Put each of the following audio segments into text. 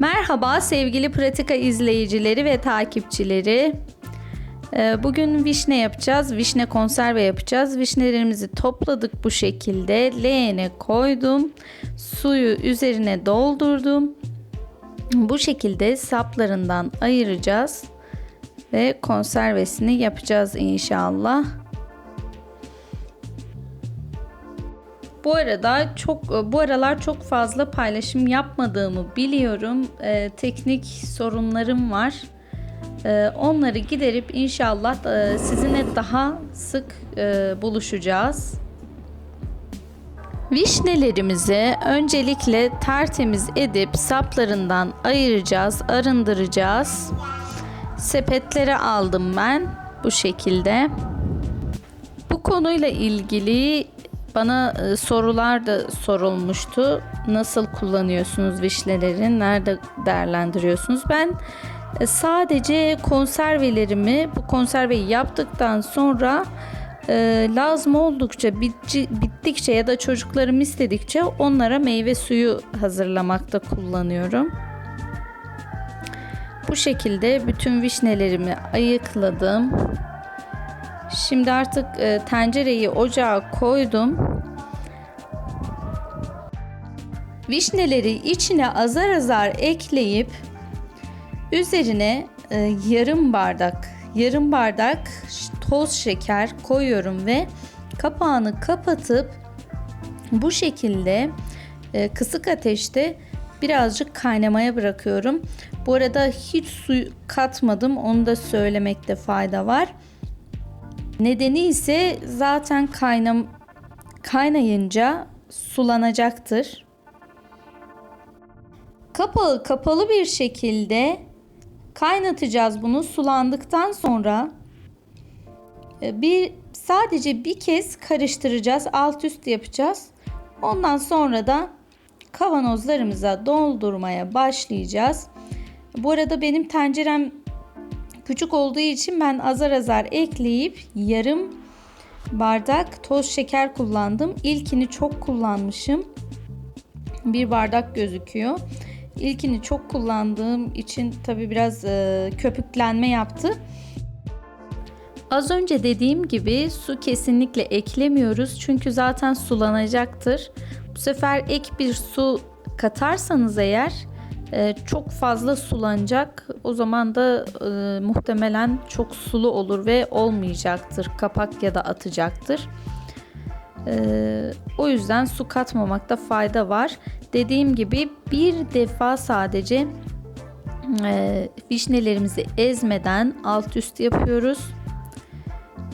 Merhaba sevgili Pratika izleyicileri ve takipçileri. Ee, Bugün vişne yapacağız. Vişne konserve yapacağız. Vişnelerimizi topladık bu şekilde. Leğene koydum. Suyu üzerine doldurdum. Bu şekilde saplarından ayıracağız. Ve konservesini yapacağız inşallah. Bu arada çok bu aralar çok fazla paylaşım yapmadığımı biliyorum. Ee, teknik sorunlarım var. Ee, onları giderip inşallah e, sizinle daha sık e, buluşacağız. Vişnelerimizi öncelikle tertemiz edip saplarından ayıracağız, arındıracağız. Sepetlere aldım ben bu şekilde. Bu konuyla ilgili bana e, sorular da sorulmuştu. Nasıl kullanıyorsunuz vişneleri? Nerede değerlendiriyorsunuz? Ben e, sadece konservelerimi bu konserveyi yaptıktan sonra e, lazım oldukça bitci, bittikçe ya da çocuklarım istedikçe onlara meyve suyu hazırlamakta kullanıyorum. Bu şekilde bütün vişnelerimi ayıkladım. Şimdi artık e, tencereyi ocağa koydum. Vişneleri içine azar azar ekleyip üzerine e, yarım bardak yarım bardak toz şeker koyuyorum ve kapağını kapatıp bu şekilde e, kısık ateşte birazcık kaynamaya bırakıyorum. Bu arada hiç su katmadım. Onu da söylemekte fayda var. Nedeni ise zaten kaynam kaynayınca sulanacaktır. Kapağı kapalı bir şekilde kaynatacağız bunu sulandıktan sonra e, bir sadece bir kez karıştıracağız. Alt üst yapacağız. Ondan sonra da kavanozlarımıza doldurmaya başlayacağız. Bu arada benim tencerem küçük olduğu için ben azar azar ekleyip yarım bardak toz şeker kullandım. İlkini çok kullanmışım. Bir bardak gözüküyor. İlkini çok kullandığım için tabi biraz e, köpüklenme yaptı. Az önce dediğim gibi su kesinlikle eklemiyoruz. Çünkü zaten sulanacaktır. Bu sefer ek bir su katarsanız eğer e, çok fazla sulanacak. O zaman da e, muhtemelen çok sulu olur ve olmayacaktır. Kapak ya da atacaktır. E, o yüzden su katmamakta fayda var. Dediğim gibi bir defa sadece e, vişnelerimizi ezmeden alt üst yapıyoruz.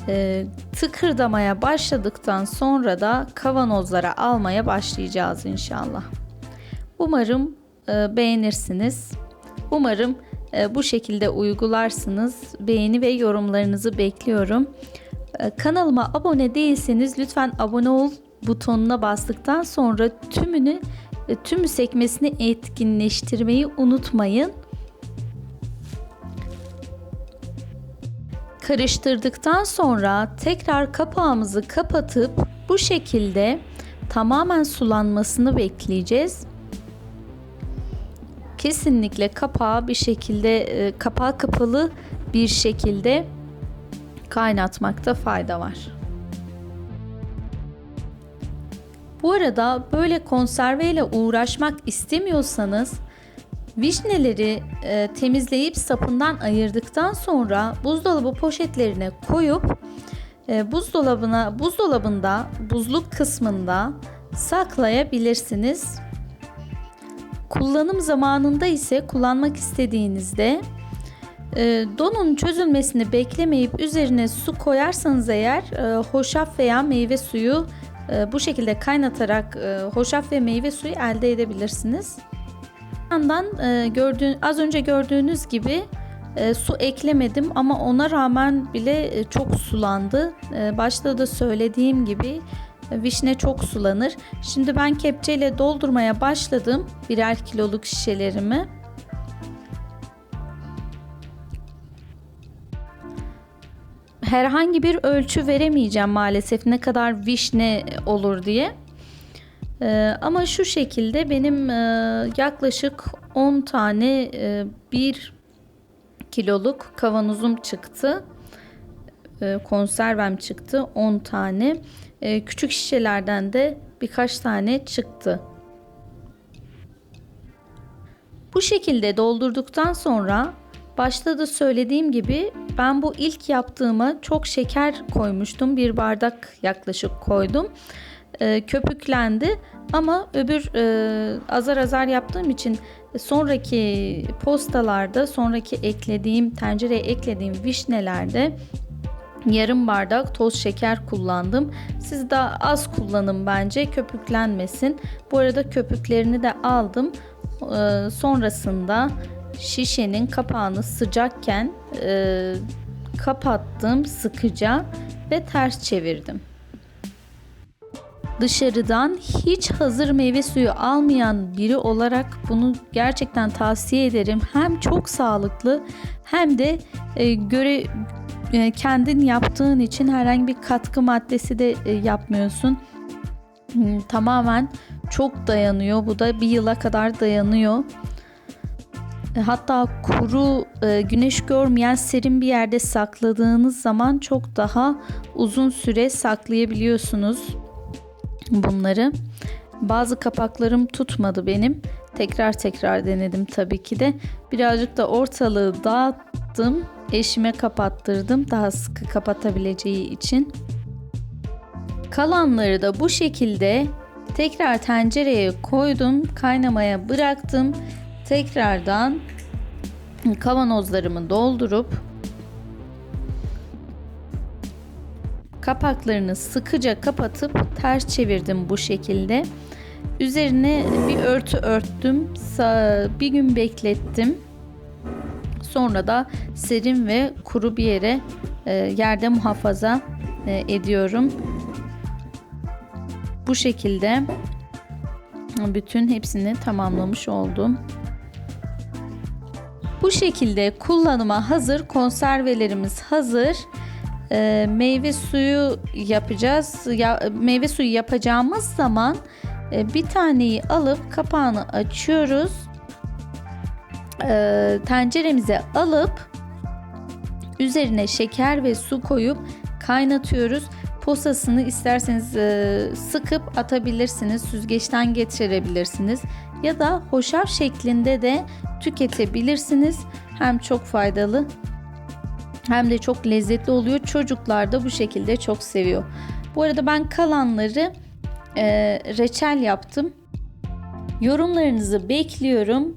E, tıkırdamaya başladıktan sonra da kavanozlara almaya başlayacağız inşallah. Umarım beğenirsiniz. Umarım e, bu şekilde uygularsınız. Beğeni ve yorumlarınızı bekliyorum. E, kanalıma abone değilseniz lütfen abone ol butonuna bastıktan sonra tümünü tüm sekmesini etkinleştirmeyi unutmayın. Karıştırdıktan sonra tekrar kapağımızı kapatıp bu şekilde tamamen sulanmasını bekleyeceğiz. Kesinlikle kapağı bir şekilde e, kapağı kapalı bir şekilde kaynatmakta fayda var. Bu arada böyle konserveyle uğraşmak istemiyorsanız vişneleri e, temizleyip sapından ayırdıktan sonra buzdolabı poşetlerine koyup e, buzdolabına buzdolabında buzluk kısmında saklayabilirsiniz. Kullanım zamanında ise kullanmak istediğinizde e, donun çözülmesini beklemeyip üzerine su koyarsanız eğer e, hoşaf veya meyve suyu e, bu şekilde kaynatarak hoşaf ve meyve suyu elde edebilirsiniz. Yandan gördüğün, az önce gördüğünüz gibi su eklemedim ama ona rağmen bile çok sulandı. Başta da söylediğim gibi vişne çok sulanır. Şimdi ben kepçeyle doldurmaya başladım birer kiloluk şişelerimi. herhangi bir ölçü veremeyeceğim maalesef ne kadar vişne olur diye. Ee, ama şu şekilde benim e, yaklaşık 10 tane e, 1 kiloluk kavanozum çıktı. E, konservem çıktı 10 tane. E, küçük şişelerden de birkaç tane çıktı. Bu şekilde doldurduktan sonra başta da söylediğim gibi ben bu ilk yaptığıma çok şeker koymuştum. Bir bardak yaklaşık koydum. E, köpüklendi ama öbür e, azar azar yaptığım için sonraki postalarda sonraki eklediğim tencereye eklediğim vişnelerde yarım bardak toz şeker kullandım. Siz daha az kullanın bence köpüklenmesin. Bu arada köpüklerini de aldım. Ee, sonrasında şişenin kapağını sıcakken e, kapattım sıkıca ve ters çevirdim. Dışarıdan hiç hazır meyve suyu almayan biri olarak bunu gerçekten tavsiye ederim. Hem çok sağlıklı hem de e, göre e, kendin yaptığın için herhangi bir katkı maddesi de e, yapmıyorsun. Tamamen çok dayanıyor. Bu da bir yıla kadar dayanıyor. E, Hatta kuru, güneş görmeyen serin bir yerde sakladığınız zaman çok daha uzun süre saklayabiliyorsunuz bunları. Bazı kapaklarım tutmadı benim. Tekrar tekrar denedim tabii ki de. Birazcık da ortalığı dağıttım. Eşime kapattırdım daha sıkı kapatabileceği için. Kalanları da bu şekilde tekrar tencereye koydum. Kaynamaya bıraktım. Tekrardan kavanozlarımı doldurup kapaklarını sıkıca kapatıp ters çevirdim bu şekilde. Üzerine bir örtü örttüm. Bir gün beklettim. Sonra da serin ve kuru bir yere e, yerde muhafaza e, ediyorum. Bu şekilde bütün hepsini tamamlamış oldum. Bu şekilde kullanıma hazır konservelerimiz hazır. Ee, meyve suyu yapacağız. Ya, meyve suyu yapacağımız zaman e, bir taneyi alıp kapağını açıyoruz. Ee, tenceremize alıp üzerine şeker ve su koyup kaynatıyoruz. Posasını isterseniz e, sıkıp atabilirsiniz. Süzgeçten geçirebilirsiniz. Ya da hoşaf şeklinde de tüketebilirsiniz. Hem çok faydalı hem de çok lezzetli oluyor. Çocuklar da bu şekilde çok seviyor. Bu arada ben kalanları e, reçel yaptım. Yorumlarınızı bekliyorum.